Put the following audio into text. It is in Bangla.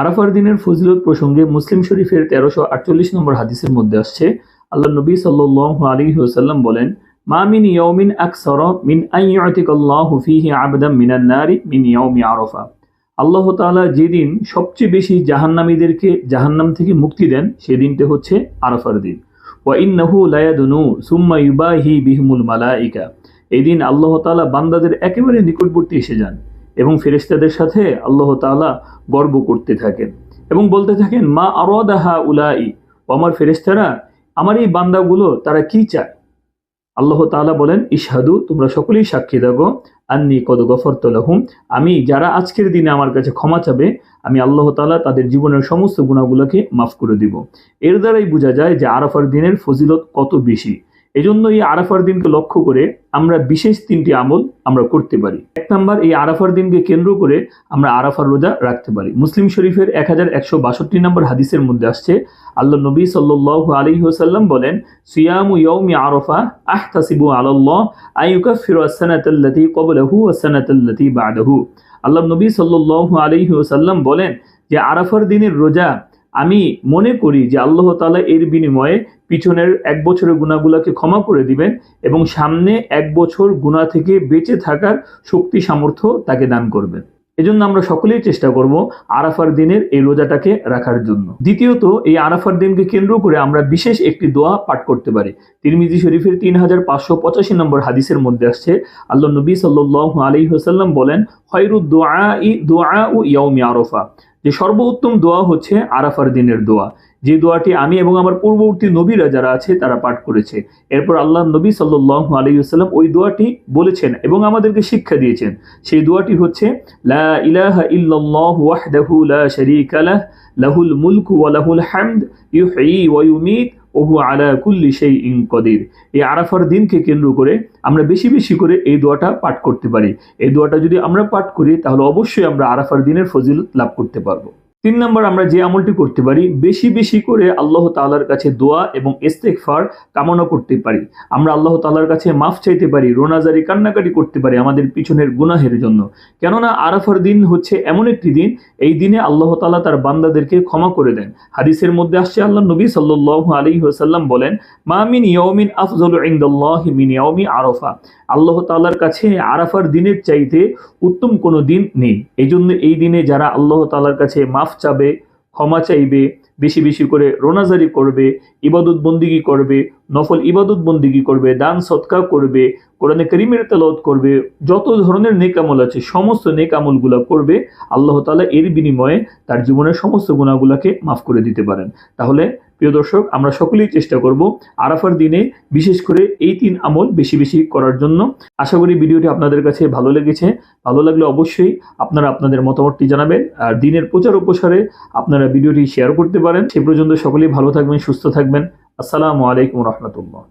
আরাফার দিনের ফজিলত প্রসঙ্গে মুসলিম শরীফের তেরোশো আটচল্লিশ নম্বর হাদিসের মধ্যে আসছে, আল্লাহ নবী সাল্লাহ আলী ওসাল্লাম বলেন, মা মিন ইয়মিন আকসর মিন আইয়াতিকাল্লাহু ফিহি আবদাম মিনান নারি মিন ইয়মি আরফা। আল্লাহ তাআলা যেদিন সবচেয়ে বেশি জাহান্নামীদেরকে জাহান্নাম থেকে মুক্তি দেন সেই দিনটা হচ্ছে আরাফার দিন। ওয়া ইন্নাহু লায়াদুনু সুম্মা ইউবাহি বিহিমুল মালাইকা। এই দিন আল্লাহ তাআলা বান্দাদের একেবারে নিকটবর্তী এসে যান। এবং ফেরেশতাদের সাথে আল্লাহ তাআলা গর্ব করতে থাকেন এবং বলতে থাকেন, মা আরদাহা উলাই? আমার ফেরেশতারা, আমার এই বান্দাগুলো তারা কি চায়? আল্লাহ তাআলা বলেন, ইশহাদু, তোমরা সকলেই সাক্ষী থাকো, আন্নি কদ গফর তলাহুম আমি যারা আজকের দিনে আমার কাছে ক্ষমা চাবে, আমি আল্লাহ তাআলা তাদের জীবনের সমস্ত গুণাগুলোকে মাফ করে দিব। এর দ্বারাই বোঝা যায় যে আরাফার দিনের ফজিলত কত বেশি। এজন্য এই আরাফার দিনকে লক্ষ্য করে আমরা বিশেষ তিনটি আমল আমরা করতে পারি। এক নাম্বার, এই আরাফার দিনকে কেন্দ্র করে আমরা আরাফার রোজা রাখতে পারি। মুসলিম শরীফের এক হাজার একশো বাষট্টি নম্বর হাদিসের মধ্যে আসছে, আল্লাহ নবী সাল্লাহ আলী ওসাল্লাম বলেন, সিয়ামু ইয়ৌমি আরফা আহতাসিবু আল্লাহ আইয়ুকাফিরু আসানাতাল্লাতি কবলাহু আসানাতাল্লাতি বাদাহু। আল্লাহ নবী সাল্লাহ আলী ওসাল্লাম বলেন যে, আরাফার দিনের রোজা আমি মনে করি যে আল্লাহ তালা এর বিনিময়ে পিছনের এক বছরের গুণাগুলাকে ক্ষমা করে দিবেন এবং সামনে এক বছর গুণা থেকে বেঁচে থাকার শক্তি, সামর্থ্য তাকে দান করবেন। এজন্য আমরা সকলেই চেষ্টা করব আরাফার দিনের এই রোজাটাকে রাখার জন্য। দ্বিতীয়ত, এই আরাফার দিনকে কেন্দ্র করে আমরা বিশেষ একটি দোয়া পাঠ করতে পারি। তিরমিজি শরীফের তিন হাজার পাঁচশো পঁচাশি নম্বর হাদিসের মধ্যে আসছে, আল্লাহ নবী সাল্লাহ আলী হাসাল্লাম বলেন হয়রু দোয়া ই আরফা। যে সর্বোত্তম দোয়া হচ্ছে আরাফার দিনের দোয়া। যে দোয়াটি আমি এবং আমার পূর্ববর্তী নবীরা যারা আছে, তারা পাঠ করেছে। এরপর আল্লাহ নবী সাল্লাহ আলাইসাল্লাম ওই দোয়াটি বলেছেন এবং আমাদেরকে শিক্ষা দিয়েছেন। সেই দোয়াটি হচ্ছে, লা লাহুল মুলক ওয়া লাহুল হামদ, ইউহয়ী ওয়া ইউমীত। ওহু আলা কুল্লি সেই ইং কদির। এই আরাফার দিনকে কেন্দ্র করে আমরা বেশি বেশি করে এই দোয়াটা পাঠ করতে পারি। এই দোয়াটা যদি আমরা পাঠ করি, তাহলে অবশ্যই আমরা আরাফার দিনের ফজিল লাভ করতে পারব। তিন নম্বর আমরা যে আমলটি করতে পারি, বেশি বেশি করে আল্লাহ তালার কাছে দোয়া এবং ইস্তেকফার কামনা করতে পারি। আমরা আল্লাহ তালার কাছে মাফ চাইতে পারি, রোনাজারি, কান্নাকাটি করতে পারি আমাদের পিছনের গুনাহের জন্য। কেননা আরাফার দিন হচ্ছে এমন একটি দিন, এই দিনে আল্লাহ তালা তার বান্দাদেরকে ক্ষমা করে দেন। হাদিসের মধ্যে আসছে, আল্লাহ নবী সাল্লাহ আলী সাল্লাম বলেন মামিন ইয়মিন আফজল ইন্দাল্লাহ মিন ইয়মি আরফা। আল্লাহ তালার কাছে আরাফার দিনের চাইতে উত্তম কোনো দিন নেই। এই জন্য এই দিনে যারা আল্লাহ তালার কাছে মাফ চাবে, ক্ষমা চাইবে, বেশি বেশি করে রোনাজারি করবে ইবাদত বন্দিগি করবে, নফল ইবাদত বন্দিগি করবে, দান সৎকা করবে, কোরআনে করিমের তেলত করবে, যত ধরনের নেকামল আছে, সমস্ত নেকামলগুলো করবে, আল্লাহ তালা এর বিনিময়ে তার জীবনের সমস্ত গুণাগুলাকে মাফ করে দিতে পারেন। তাহলে প্রিয় দর্শক, আমরা সকলেই চেষ্টা করব আরাফার দিনে বিশেষ করে এই তিন আমল বেশি বেশি করার জন্য। আশা করি ভিডিওটি আপনাদের কাছে ভালো লেগেছে। ভালো লাগলে অবশ্যই আপনারা আপনাদের মতামতটি জানাবেন আর দিনের প্রচার উপসারে আপনারা ভিডিওটি শেয়ার করতে পারেন। সে পর্যন্ত সকলেই ভালো থাকবেন, সুস্থ থাকবেন। আসসালামু আলাইকুম রহমতুল্লাহ।